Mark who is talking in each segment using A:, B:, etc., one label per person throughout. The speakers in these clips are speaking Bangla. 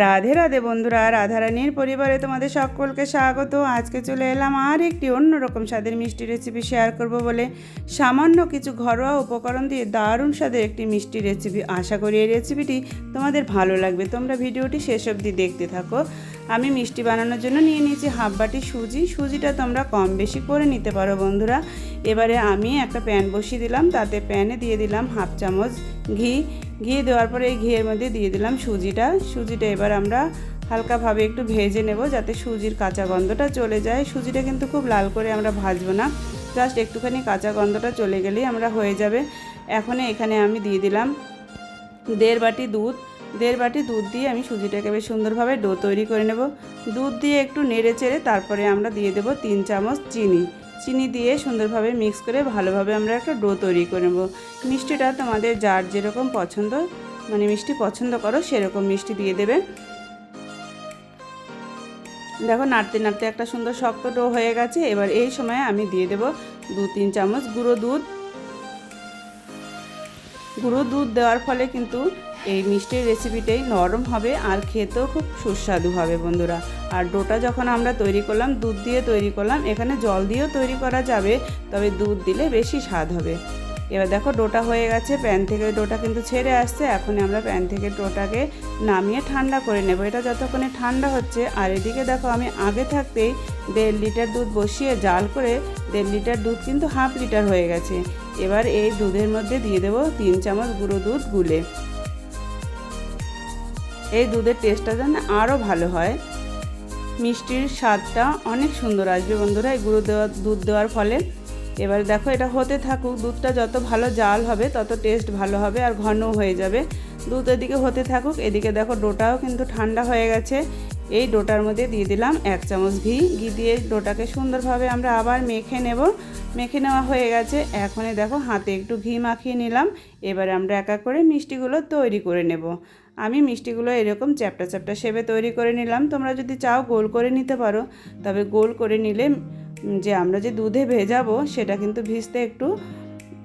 A: রাধে রাধে বন্ধুরা, রাধারানীর পরিবারে তোমাদের সকলকে স্বাগত। আজকে চলে এলাম আর একটি অন্যরকম স্বাদের মিষ্টি রেসিপি শেয়ার করব বলে। সামান্য কিছু ঘরোয়া উপকরণ দিয়ে দারুণ স্বাদের একটি মিষ্টি রেসিপি আশা করি এই রেসিপিটি তোমাদের ভালো লাগবে। তোমরা ভিডিওটি শেষ অবধি দেখতে থাকো। আমি মিষ্টি বানানোর জন্য নিয়ে নিয়েছি হাফ বাটি সুজি। সুজিটা তোমরা কম বেশি করে নিতে পারো বন্ধুরা। এবারে আমি একটা প্যান বসিয়ে দিলাম, তাতে প্যানে দিয়ে দিলাম হাফ চামচ ঘি। ঘি দেওয়ার পরে এই ঘিয়ের মধ্যে দিয়ে দিলাম সুজিটা। সুজিটা এবার আমরা হালকাভাবে একটু ভেজে নেব যাতে সুজির কাঁচা গন্ধটা চলে যায়। সুজিটা কিন্তু খুব লাল করে আমরা ভাজবো না। জাস্ট একটুখানি কাঁচা গন্ধটা চলে গেলেই আমরা হয়ে যাবে। এখন এখানে আমি দিয়ে দিলাম দেড় বাটি দুধ। দেড় বাটি দুধ দিয়ে আমি সুজিটাকে বেশ সুন্দরভাবে ডো তৈরি করে নেব। দুধ দিয়ে একটু নেড়ে চেড়ে তারপরে আমরা দিয়ে দেবো তিন চামচ চিনি। চিনি দিয়ে সুন্দরভাবে মিক্স করে ভালোভাবে আমরা একটা ডো তৈরি করে নেব। মিষ্টিটা তোমাদের যার যেরকম পছন্দ মানে মিষ্টি পছন্দ করো সেরকম মিষ্টি দিয়ে দেবে। দেখো নাড়তে নাড়তে একটা সুন্দর শক্ত ডো হয়ে গেছে, এবার এই সময় আমি দিয়ে দেব দু তিন চামচ গুঁড়ো দুধ। গুঁড়ো দুধ দেওয়ার ফলে কিন্তু এই মিষ্টির রেসিপিটাই নরম হবে আর খেতেও খুব সুস্বাদু হবে বন্ধুরা। আর ডোটা যখন আমরা তৈরি করলাম, দুধ দিয়ে তৈরি করলাম, এখানে জল দিয়েও তৈরি করা যাবে, তবে দুধ দিলে বেশি স্বাদ হবে। এবার দেখো ডোটা হয়ে গেছে, প্যান থেকে ডোটা কিন্তু ছেড়ে আসছে এখন আমরা প্যান থেকে ডোটাকে নামিয়ে ঠান্ডা করে নেব। এটা যতক্ষণে ঠান্ডা হচ্ছে, আর এদিকে দেখো আমি আগে থাকতেই দেড় লিটার দুধ বসিয়ে জাল করে দেড় লিটার দুধ কিন্তু হাফ লিটার হয়ে গেছে। এবার এই দুধের মধ্যে দিয়ে দেবো তিন চামচ গুঁড়ো দুধ গুলে। এই দুধের টেস্টটা যেন আরও ভালো হয়। মিষ্টির স্বাদটা অনেক সুন্দর আসবে বন্ধুরা, এই গুঁড়ো দেওয়া, দুধ দেওয়ার ফলে। এবার দেখো এটা হতে থাকুক, দুধটা যত ভালো জাল হবে, তত টেস্ট ভালো হবে আর ঘন হয়ে যাবে। দুধ এদিকে হতে থাকুক, এদিকে দেখো ডোটাও কিন্তু ঠান্ডা হয়ে গেছে। এই ডোটার মধ্যে দিয়ে দিলাম এক চামচ ঘি। ঘি দিয়ে ডোটাকে সুন্দরভাবে আমরা আবার মেখে নেব। মেখে নেওয়া হয়ে গেছে। এখনই দেখো, হাতে একটু ঘি মাখিয়ে নিলাম। এবারে আমরা একা করে মিষ্টিগুলো তৈরি করে নেব। আমি মিষ্টিগুলো এরকম চ্যাপটা চ্যাপটা শেপে তৈরি করে নিলাম। তোমরা যদি চাও গোল করে নিতে পারো, তবে গোল করে নিলে যে আমরা যে দুধে ভেজাবো, সেটা কিন্তু ভিজতে একটু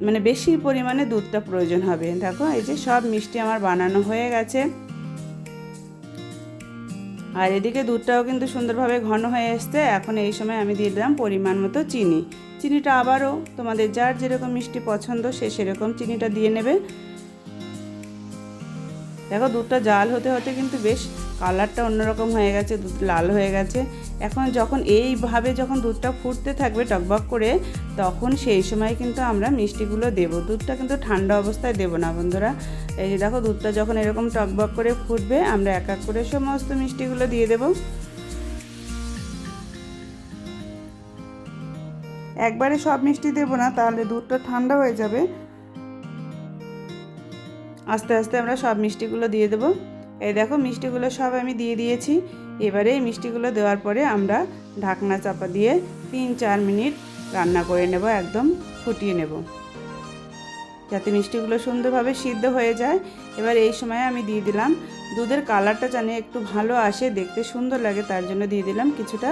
A: মানে বেশি পরিমাণে দুধটা প্রয়োজন হবে। দেখো, এই যে সব মিষ্টি আমার বানানো হয়ে গেছে। আর এদিকে দুধটাও কিন্তু সুন্দরভাবে ঘন হয়ে এসছে। এখন এই সময় আমি দিয়ে দিলাম পরিমাণ মতো চিনি। চিনিটা আবারও তোমাদের যার যেরকম মিষ্টি পছন্দ সে সেরকম চিনিটা দিয়ে নেবে। দেখো, দুধটা জাল হতে হতে কিন্তু বেশ কালারটা অন্যরকম হয়ে গেছে, দুধ লাল হয়ে গেছে। এখন যখন এইভাবে যখন দুধটা ফুটতে থাকবে টকবক করে, তখন সেই সময় কিন্তু আমরা মিষ্টিগুলো দেব। দুধটা কিন্তু ঠান্ডা অবস্থায় দেব না বন্ধুরা। এই যে দেখো, দুধটা যখন এরকম টকবক করে ফুটবে, আমরা এক এক করে সমস্ত মিষ্টিগুলো দিয়ে দেব। একবারে সব মিষ্টি দেবো না, তাহলে দুধটা ঠান্ডা হয়ে যাবে। আস্তে আস্তে আমরা সব মিষ্টিগুলো দিয়ে দেবো। এই দেখো, মিষ্টিগুলো সব আমি দিয়ে দিয়েছি। এবারে এই মিষ্টিগুলো দেওয়ার পরে আমরা ঢাকনা চাপা দিয়ে তিন চার মিনিট রান্না করে নেব, একদম ফুটিয়ে নেব। যাতে মিষ্টিগুলো সুন্দরভাবে সিদ্ধ হয়ে যায়। এবার এই সময় আমি দিয়ে দিলাম দুধের কালারটা জানি একটু ভালো আসে, দেখতে সুন্দর লাগে, তার জন্য দিয়ে দিলাম কিছুটা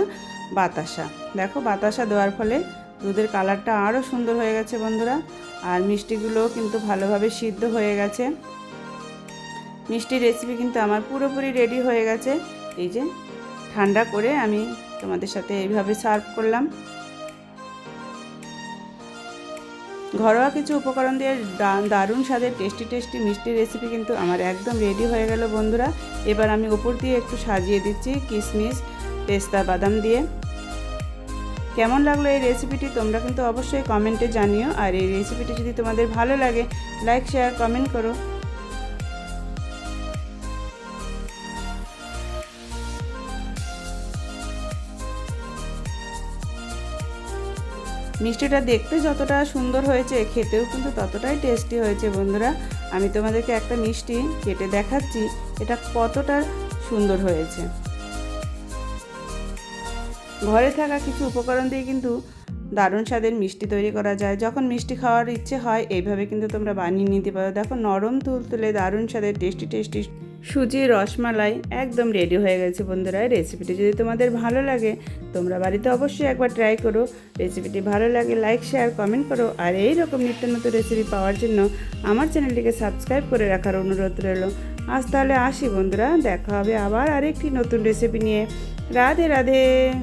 A: বাতাসা। দেখো, বাতাসা দেওয়ার ফলে দুধের কালারটা আরও সুন্দর হয়ে গেছে বন্ধুরা। আর মিষ্টিগুলোও কিন্তু ভালোভাবে সিদ্ধ হয়ে গেছে। মিষ্টি রেসিপি কিন্তু আমার পুরোপুরি রেডি হয়ে গেছে। এই যে ঠান্ডা করে আমি তোমাদের সাথে এইভাবে সার্ভ করলাম। ঘরোয়া কিছু উপকরণ দিয়ে দারুণ স্বাদের টেস্টি টেস্টি মিষ্টি রেসিপি কিন্তু আমার একদম রেডি হয়ে গেল বন্ধুরা। এবার আমি ওপর দিয়ে একটু সাজিয়ে দিচ্ছি কিশমিশ পেস্তা, বাদাম দিয়ে। কেমন লাগল এই রেসিপিটি তোমরা কিন্তু অবশ্যই কমেন্টে জানিও। আর এই রেসিপিটি যদি তোমাদের ভালো লাগে লাইক শেয়ার কমেন্ট করো। মিষ্টিটা দেখতে যতটা সুন্দর হয়েছে, খেতেও কিন্তু ততটাই টেস্টি হয়েছে বন্ধুরা। আমি তোমাদেরকে একটা মিষ্টি কেটে দেখাচ্ছি, এটা কতটা সুন্দর হয়েছে। ঘরে থাকা কিছু উপকরণ দিয়ে কিন্তু দারুণ স্বাদের মিষ্টি তৈরি করা যায়। যখন মিষ্টি খাওয়ার ইচ্ছে হয়, এইভাবে কিন্তু তোমরা বানিয়ে নিতে পারো। দেখো, নরম তুল তুলে দারুণ স্বাদের টেস্টি টেস্টি সুজি, রসমালাই একদম রেডি হয়ে গেছে বন্ধুরা। রেসিপিটি যদি তোমাদের ভালো লাগে, তোমরা বাড়িতে অবশ্যই একবার ট্রাই করো। রেসিপিটি ভালো লাগে লাইক শেয়ার কমেন্ট করো। আর এই রকম নিত্য নতুন রেসিপি পাওয়ার জন্য আমার চ্যানেলটিকে সাবস্ক্রাইব করে রাখার অনুরোধ রইল। আজ তাহলে আসি বন্ধুরা, দেখা হবে আবার আরেকটি নতুন রেসিপি নিয়ে। রাধে রাধে।